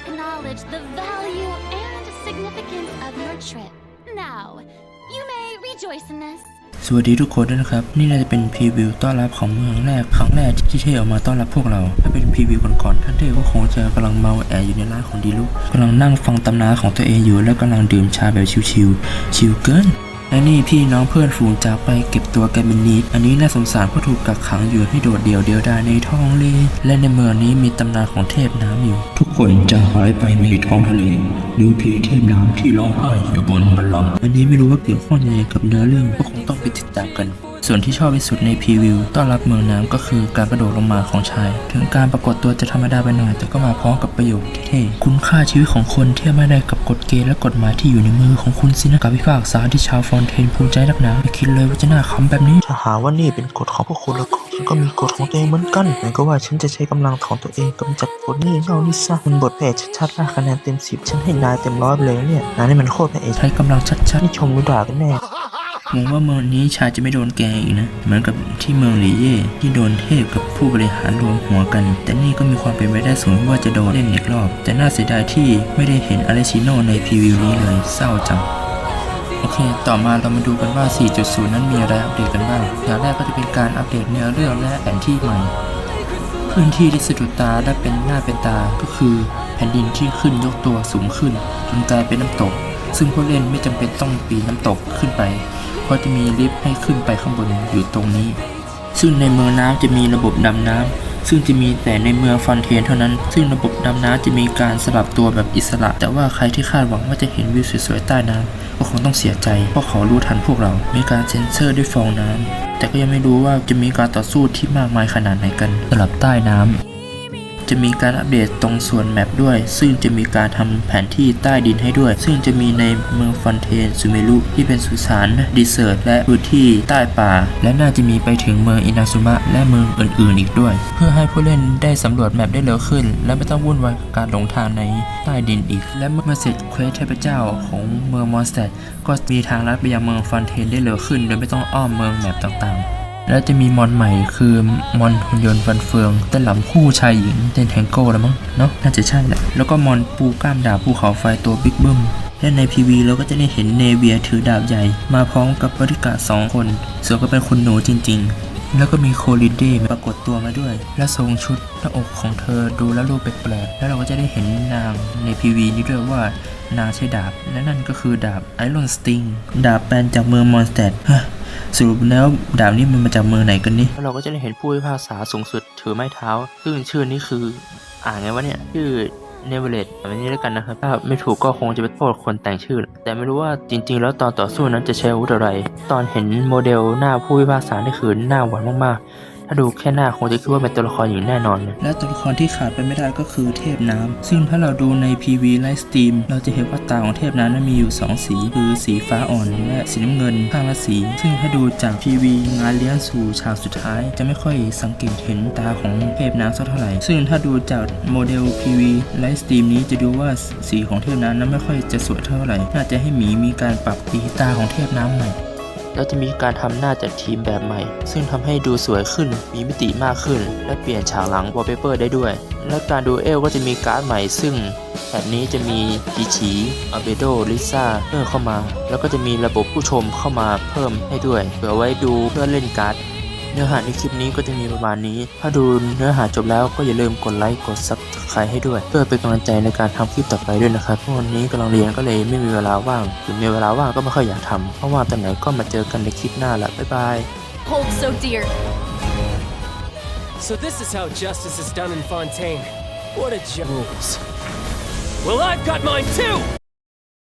acknowledge the value and significance of your trip. Now, you may rejoice in this. สวัสดีทุกคนด้วยนะครับ นี่น่าจะเป็นพรีวิวต้อนรับของเมืองแรกครั้งแรกที่เท่ออกมาต้อนรับพวกเรา ถ้าเป็นพรีวิวก่อนๆท่านเท่ก็คงจะกำลังเมาแออยู่ในร้านของดีลุกกำลังนั่งฟังตำนานของตัวเองอยู่ แล้วกำลังดื่มชาแบบชิวๆชิวเกิน และนี่พี่น้องเพื่อนฝูงจากไปเก็บตัวกันเป็นนิด อันนี้น่าสงสารเพราะถูกกักขังอยู่ให้โดดเดี่ยวเดียวดายในท้องเลและในเมืองนี้มีตำนานของเทพน้ำอยู่ ทุกคนจะหายไปในท้องทะเลดูผีเทพน้ำที่ร้องไห้อยู่บนบัลลังก์อันนี้ไม่รู้ว่าเกี่ยวข้องยังไงกับเนื้อเรื่องก็คงต้องไปติดตามกัน ส่วนที่ชอบที่สุดในพรีวิวต้อนรับเมืองน้ำก็คือการกระโดดลงมาของชาย ถึงการปรากฏตัวจะธรรมดาไปหน่อยแต่ก็มาพร้อมกับประโยคที่เท่คุณค่าชีวิตของคนเทียบไม่ได้กับกฎเกณฑ์และกฎหมายที่อยู่ในมือของคุณสินะกับพิพากษาที่ชาวฟอนเทนภูมิใจนักหนาไม่คิดเลยว่าจะน่าขำแบบนี้ถ้าหาว่านี่เป็นกฎของพวกคุณแล้วก็ฉันก็มีกฎของตัวเองเหมือนกันไหนก็ว่าฉันจะใช้กำลังของตัวเองกำจัดกฎนี่เง่านี่ซะมันบทแผดชัดๆนะคะแนนเต็มสิบฉันให้นายเต็มร้อยไปเลยเนี่ยนายนี่มันโคตรพระเอกใช้กำลังชัดๆนี่ชมหรือด่ากันแน่ หวังว่าเมืองนี้ชายจะไม่โดนแกงอีกนะ เหมือนกับที่เมืองหลีเย่ที่โดนเทพกับผู้บริหารรวมหัวกัน แต่นี่ก็มีความเป็นไปได้สูงว่าจะโดนเล่นอีกรอบ แต่น่าเสียดายที่ไม่ได้เห็นอเลชิโนในพรีวิวนี้เลยเศร้าจังโอเค ต่อมาเรามาดูกันว่า 4.0 นั้นมีอะไรอัปเดตกันบ้าง อย่างแรกก็จะเป็นการอัปเดตเนื้อเรื่องและแผนที่ใหม่ พื้นที่ที่สะดุดตาและเป็นหน้าเป็นตา ก็คือแผ่นดินที่ขึ้นยกตัวสูงขึ้นจนกลายเป็นน้ำตก ซึ่งผู้เล่นไม่จำเป็นต้องปีนน้ำตกขึ้นไป เพราะจะมีลิฟต์ให้ขึ้นไปข้างบนอยู่ตรงนี้ ซึ่งในเมืองน้ำจะมีระบบดำน้ำซึ่งจะมีแต่ในเมืองฟอนเทนเท่านั้น ซึ่งระบบดำน้ำจะมีการสลับตัวแบบอิสระ แต่ว่าใครที่คาดหวังว่าจะเห็นวิวสวยๆใต้น้ำก็คงต้องเสียใจ เพราะเขารู้ทันพวกเรา มีการเซ็นเซอร์ด้วยฟองน้ำแต่ก็ยังไม่รู้ว่าจะมีการต่อสู้ที่มากมายขนาดไหนกันสลับใต้น้ำ จะมีการอัปเดตตรงส่วนแมปด้วย ซึ่งจะมีการทำแผนที่ใต้ดินให้ด้วย ซึ่งจะมีในเมืองฟอนเทนซูเมรุที่เป็นสุสานดีเซอร์ตและพื้นที่ใต้ป่า และน่าจะมีไปถึงเมืองอินาซุมะและเมืองอื่น ๆ อีกด้วย เพื่อให้ผู้เล่นได้สำรวจแมปได้เร็วขึ้น และไม่ต้องวุ่นวายกับการหลงทางในใต้ดินอีก และเมื่อเสร็จเควสเทพเจ้าของเมืองมอนสเตดก็มีทางลัดไปยังเมืองฟอนเทนได้เร็วขึ้น โดยไม่ต้องอ้อมเมืองแมปต่าง ๆ แล้วจะมีมอนใหม่คือมอนหุ่นยนต์ฟันเฟืองเต้นลำคู่ชายหญิงเต้นแทงโก้แล้วมั้งเนาะน่าจะใช่แหละแล้วก็มอนปูกล้ามดาบภูเขาไฟตัวบิ๊กบึ้มและในพีวีเราก็จะได้เห็นเนเวียถือดาบใหญ่ มาพร้อมกับบริการดสองคนส่วนก็เป็นคุณหนูจริง ๆ แล้วก็มีโคลินดย์ปรากฏตัวมาด้วย และทรงชุดหน้าอกของเธอดูแล้วรูปแปลกๆแล้วเราก็จะได้เห็นนางในพีวีนี้ด้วยว่านางใช้ดาบ และนั่นก็คือดาบไอรอนสติงดาบแปลนจากเมืองมอนสเตดสรุปแล้วดาบนี้มันมาจากเมืองไหนกันนี่แล้วเราก็จะได้เห็นผู้พิพากษาสูงสุดถือไม้เท้า ซึ่งชื่อนี้คือ อ่านไงวะเนี่ยชื่อ เนเวเลตแบบนี้แล้วกันนะครับ ถ้าไม่ถูกก็คงจะไปโทษคนแต่งชื่อ แต่ไม่รู้ว่าจริง ๆ แล้วตอนต่อสู้นั้นจะใช้อาวุธอะไร ตอนเห็นโมเดลหน้าผู้พิพากษานี่คือหน้าหวานมากๆ ถ้าดูแค่หน้าคงจะคิดว่าเป็นตัวละครหญิงแน่นอน และตัวละครที่ขาดไปไม่ได้ก็คือเทพน้ำซึ่งถ้าเราดูใน PV ไลฟ์สตรีมเราจะเห็นว่าตาของเทพน้ำนั้นมีอยู่ 2 สี คือสีฟ้าอ่อนและสีน้ำเงินข้างละสี ซึ่งถ้าดูจาก PV งานเลี้ยงสู่ฉากสุดท้าย จะไม่ค่อยสังเกตเห็นตาของเทพน้ำสักเท่าไหร่ ซึ่งถ้าดูจากโมเดล PV ไลฟ์สตรีมนี้จะดูว่าสีของเทพน้ำนั้นไม่ค่อยจะสวยเท่าไหร่ น่าจะให้หมีมีการปรับสีตาของเทพน้ำใหม่ แล้วจะมีการทำหน้าจัดทีมแบบใหม่ ซึ่งทำให้ดูสวยขึ้น มีมิติมากขึ้น และเปลี่ยนฉากหลังวอลเปเปอร์ได้ด้วย และการดูเอลก็จะมีการ์ดใหม่ซึ่งแบบนี้จะมีจีชีอาเบโด ลิซ่าเพิ่มเข้ามา แล้วก็จะมีระบบผู้ชมเข้ามาเพิ่มให้ด้วยเผื่อไว้ดูเพื่อเล่นการ์ดเนื้อหาในคลิปนี้ก็จะมีประมาณนี้ ถ้าดูเนื้อหาจบแล้วก็อย่าลืมกดไลค์ กดซับ สไครต์ให้ด้วย เพื่อเป็นกำลังใจในการทำคลิปต่อไปด้วยนะครับเพราะวันนี้กำลังเรียนก็เลยไม่มีเวลาว่างหรือมีเวลาว่างก็ไม่ค่อยอยากทำเพราะว่าตอนไหนก็มาเจอกันในคลิปหน้าละบ๊ายบาย Hold so dear. So this is how justice is done in Fontaine. What a j- rules. Well, I've got mine too!